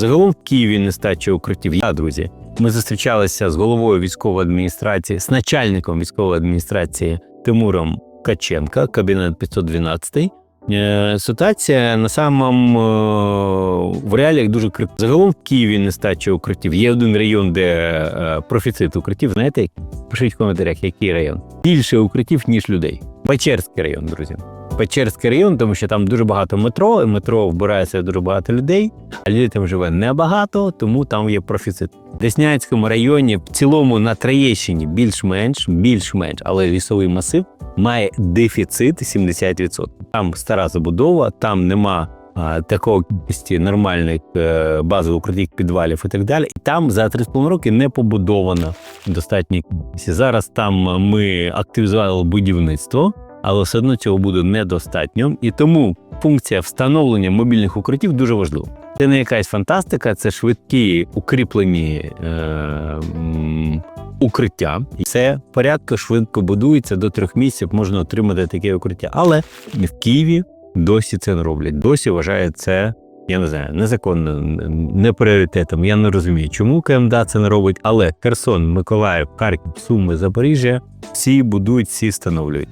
Загалом в Києві нестача укриттів. Я, друзі, ми зустрічалися з головою військової адміністрації, з начальником військової адміністрації Тимуром Каченка, кабінет 512. Е, Ситуація на самому е, в реаліях дуже критична. Загалом в Києві нестача укриттів. Є один район, де е, профіцит укриттів. Знаєте, пишіть в коментарях, який район. Більше укриттів, ніж людей. Печерський район, друзі. Печерський район, тому що там дуже багато метро, і метро вбирається дуже багато людей, а людей там живе небагато, тому там є профіцит. В Деснянському районі в цілому на Троєщині більш-менш, більш-менш, але лісовий масив має дефіцит 70%. Там стара забудова, там нема такого кількості нормальних е, базових укриттів підвалів і так далі. І там за 3,5 роки не побудовано достатньо кількості. Зараз там ми активізували будівництво, але все одно цього буде недостатньо. І тому функція встановлення мобільних укриттів дуже важлива. Це не якась фантастика, це швидкі укріплені е, укриття. І Це порядко швидко будується до трьох місяців. Можна отримати таке укриття. Але в Києві досі це не роблять. Досі вважають це. Я не знаю, незаконно, не пріоритетом. Я не розумію, чому КМДА це не робить. Але Херсон, Миколаїв, Харків, Суми, Запоріжжя всі будують, всі встановлюють.